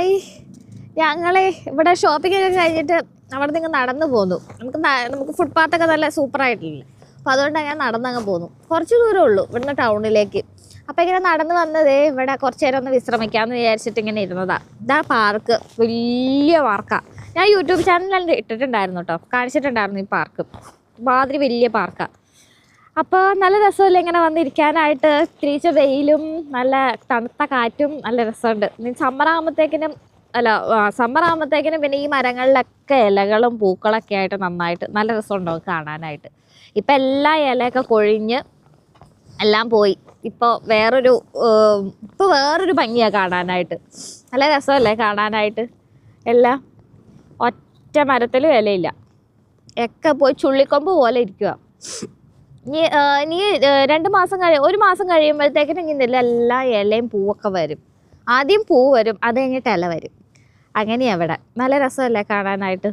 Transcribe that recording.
Hi. ഞങ്ങളെ ഇവിടെ shopping ഒക്കെ കഴിഞ്ഞിട്ട് അവിടെ നിന്ന് നടന്നു പോന്നു. നമുക്ക് നമുക്ക് ഫുട്പാത്തൊക്കെ നല്ല സൂപ്പറായിട്ടില്ല അപ്പോൾ അതുകൊണ്ടാണ് ഞാൻ നടന്നങ്ങ് പോന്നു. കുറച്ച് ദൂരമേ ഉള്ളൂ ഇവിടുന്ന് ടൗണിലേക്ക്. അപ്പോൾ ഇങ്ങനെ നടന്നു വന്നതേ ഇവിടെ കുറച്ച് നേരം ഒന്ന് വിശ്രമിക്കാമെന്ന് വിചാരിച്ചിട്ട് ഇങ്ങനെ ഇരുന്നതാണ് ഇതാ പാർക്ക് വലിയ പാർക്കാണ് ഞാൻ യൂട്യൂബ് ചാനലിൽ ഇട്ടിട്ടുണ്ടായിരുന്നു കേട്ടോ. കാണിച്ചിട്ടുണ്ടായിരുന്നു ഈ പാർക്ക് മാതിരി വലിയ പാർക്കാണ് അപ്പോൾ നല്ല രസമല്ലേ ഇങ്ങനെ വന്നിരിക്കാനായിട്ട്? തിരിച്ച വെയിലും നല്ല തണുത്ത കാറ്റും നല്ല രസമുണ്ട്. സമ്മർ ആകുമ്പോഴത്തേക്കിനും അല്ല സമ്മർ ആകുമ്പോഴത്തേക്കിനും പിന്നെ ഈ മരങ്ങളിലൊക്കെ ഇലകളും പൂക്കളൊക്കെ ആയിട്ട് നന്നായിട്ട് നല്ല രസമുണ്ടാവും കാണാനായിട്ട്. ഇപ്പം എല്ലാ ഇലയൊക്കെ കൊഴിഞ്ഞ് എല്ലാം പോയി. ഇപ്പോൾ വേറൊരു ഇപ്പോൾ വേറൊരു ഭംഗിയാണ് കാണാനായിട്ട്. നല്ല രസമല്ലേ കാണാനായിട്ട്? എല്ലാം ഒറ്റ മരത്തിലും ഇലയില്ല. ഒക്കെ പോയി ചുള്ളിക്കൊമ്പ് പോലെ ഇരിക്കുക ഇനി നീ രണ്ട് മാസം കഴി ഒരു മാസം കഴിയുമ്പോഴത്തേക്കിനും ഇങ്ങനെ എല്ലാ ഇലയും പൂവൊക്കെ വരും. ആദ്യം പൂ വരും അത് കഴിഞ്ഞിട്ട് ഇല വരും. അങ്ങനെയാണ് ഇവിടെ. നല്ല രസമല്ലേ കാണാനായിട്ട്?